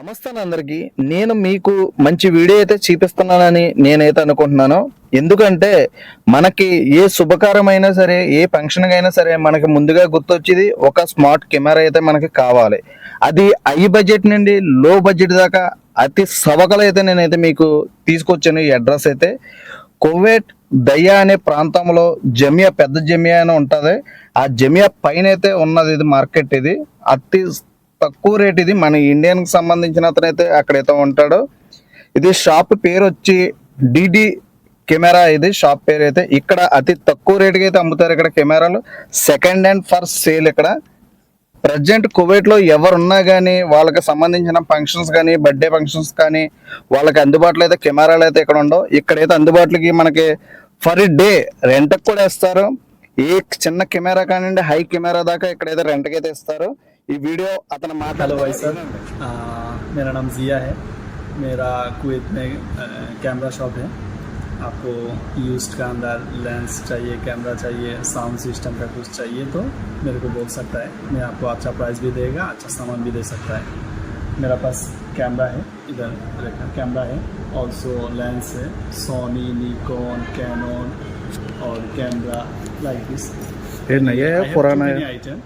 నమస్తే అందరికీ. నేను మీకు మంచి వీడియో అయితే చూపిస్తున్నానని నేనైతే అనుకుంటున్నాను. ఎందుకంటే మనకి ఏ శుభకారమైనా సరే ఏ ఫంక్షన్ అయినా సరే మనకి ముందుగా గుర్తొచ్చేది ఒక స్మార్ట్ కెమెరా అయితే మనకి కావాలి. అది హై బడ్జెట్ నుండి లో బడ్జెట్ దాకా అతి సవకలు అయితే నేనైతే మీకు తీసుకొచ్చాను ఈ అడ్రస్ అయితే. కువైట్ దయ్యా అనే ప్రాంతంలో జమియా పెద్ద జమియా అని ఉంటుంది. ఆ జమియా పైన అయితే ఉన్నది ఇది మార్కెట్ ఇది. అతి తక్కువ రేట్ ఇది. మన ఇండియన్కి సంబంధించిన అతనైతే అక్కడైతే ఉంటాడు. ఇది షాప్ పేరు వచ్చి డిడి కెమెరా ఇది. షాప్ పేరు అయితే ఇక్కడ అతి తక్కువ రేటుకి అయితే అమ్ముతారు ఇక్కడ కెమెరాలు. సెకండ్ హ్యాండ్ ఫర్ సేల్ ఇక్కడ. ప్రజెంట్ కోవిడ్లో ఎవరున్నా కానీ వాళ్ళకి సంబంధించిన ఫంక్షన్స్ కానీ బర్త్డే ఫంక్షన్స్ కానీ వాళ్ళకి అందుబాటులో అయితే కెమెరాలు అయితే ఇక్కడ ఉండవు. ఇక్కడైతే అందుబాటులోకి మనకి ఫర్ డే రెంట్కి కూడా ఇస్తారు. ఏ చిన్న కెమెరా కానివ్వండి హై కెమెరా దాకా ఇక్కడైతే రెంట్కి అయితే ఇస్తారు ఈ వీడియో అతను हेलो మాట్లాడు भाई सर आ, मेरा नाम जिया है मेरा कुवैत में आ, कैमरा शॉप है आपको यूज्ड का अंदर लेंस चाहिए कैमरा चाहिए साउंड सिस्टम का कुछ चाहिए तो मेरे को बोल सकता है मैं आपको अच्छा प्राइस भी देगा अच्छा सामान भी दे सकता है मेरा पास कैमरा है इधर रखा कैमरा है ऑल्सो लेंस है सोनी निकॉन कैनन और कैमरा लाइक दिस ये नया है, I have पुराना too है? many item,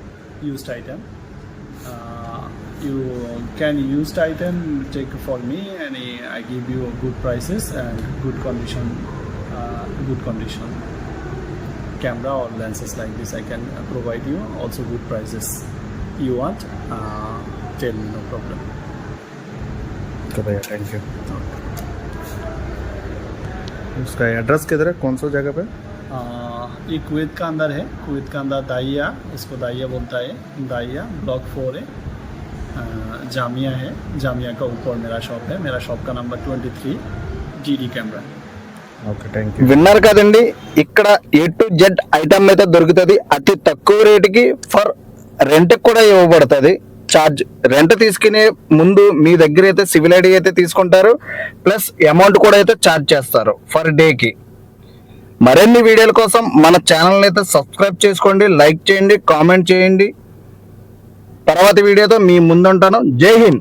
used item. Uh, you can used item take for me and I give you good prices and good condition, uh, good condition. Camera or lenses like this I can uh, provide you also good prices. You want? Uh, tell me no problem. Thank you उसका address किधर है कौन सा जगह पे Uh, ये Kuwait का अंदर है कुवैत का अंदर दाइया इसको दाइया बोलता है दाइया ब्लॉक फोर है अ, जामिया है जामिया का ऊपर मेरा शॉप है मेरा शॉप का number twenty three G D camera okay thank you విన్నారు కదండి ఇక్కడ ఏ టు జెడ్ ఐటమ్ అయితే దొరుకుతుంది అతి తక్కువ రేటుకి ఫర్ రెంట్ కూడా ఇవ్వబడుతుంది ఛార్జ్ రెంట్ తీసుకునే ముందు మీ దగ్గర అయితే సివిల్ ఐడి అయితే తీసుకుంటారు ప్లస్ అమౌంట్ కూడా అయితే ఛార్జ్ చేస్తారు ఫర్ డేకి మరిన్ని వీడియోల కోసం మన ఛానల్ని అయితే సబ్స్క్రైబ్ చేసుకోండి లైక్ చేయండి కామెంట్ చేయండి. తర్వాత వీడియోతో మీ ముందుంటాను. జై హింద్!